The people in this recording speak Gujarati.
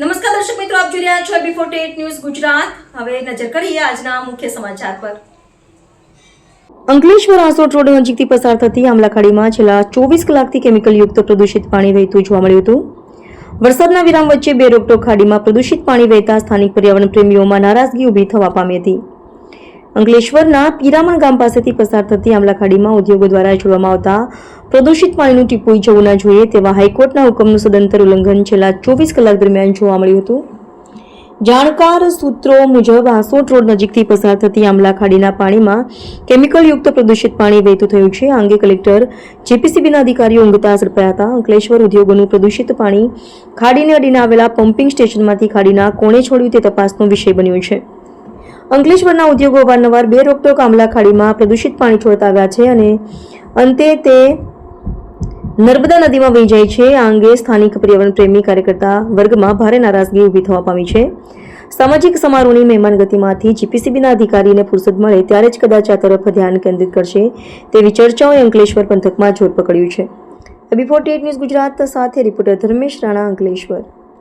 નમસ્કાર દર્શક મિત્રો, આપ જોઈ રહ્યા છો બિફોર ટેટ ન્યૂઝ ગુજરાત. હવે નજર કરીએ આજના મુખ્ય સમાચાર પર. અંકલેશ્વર આસોટ રોડ નજીકથી પસાર થતી આમલાખાડીમાં છેલ્લા ચોવીસ કલાકથી કેમિકલયુક્ત પ્રદૂષિત પાણી વહેતું જોવા મળ્યું હતું. વરસાદના વિરામ વચ્ચે બે રોકટોક ખાડીમાં પ્રદૂષિત પાણી વહેતા સ્થાનિક પર્યાવરણ પ્રેમીઓમાં નારાજગી ઊભી થવા પામી હતી. અંકલેશ્વરના પીરામણ ગામ પાસેથી પસાર થતી આમલાખાડીમાં ઉદ્યોગો દ્વારા છોડવામાં આવતા પ્રદૂષિત પાણીનું ટીપુઈ જવું ન જોઈએ તેવા હાઈકોર્ટના હુકમનું સદંતર ઉલ્લંઘન છેલ્લા ચોવીસ કલાક દરમિયાન જોવા મળ્યું હતું. જાણકાર સૂત્રો મુજબ આસોટ રોડ નજીકથી પસાર થતી આમલા ખાડીના પાણીમાં કેમિકલયુક્ત પ્રદૂષિત પાણી વહેતું થયું છે. આ અંગે કલેક્ટર જેપીસીબીના અધિકારીઓ ઊંઘતા ઝડપાયા હતા. અંકલેશ્વર ઉદ્યોગોનું પ્રદૂષિત પાણી ખાડીને અડીને આવેલા પમ્પિંગ સ્ટેશનમાંથી ખાડીના કોણે છોડ્યું તે તપાસનો વિષય બન્યો છે. અંકલેશ્વરના ઉદ્યોગો વારંવાર બે રોકટો કામલા ખાડીમાં પ્રદૂષિત પાણી છોડતા આવ્યા છે અને અંતે તે નર્મદા નદીમાં વહી જાય છે. આ અંગે સ્થાનિક પર્યાવરણ પ્રેમી કાર્યકર્તા વર્ગમાં ભારે નારાજગી ઊભી થવા પામી છે. સામાજિક સમારોહની મહેમાન ગતિમાંથી જીપીસીબીના અધિકારીને ફુરસદ મળે ત્યારે જ કદાચ આ તરફ ધ્યાન કેન્દ્રિત કરશે તેવી ચર્ચાઓએ અંકલેશ્વર પંથકમાં જોર પકડ્યું છે. બિફોર ટેટ ન્યૂઝ ગુજરાત સાથે રિપોર્ટર ધર્મેશ રાણા અંકલેશ્વર.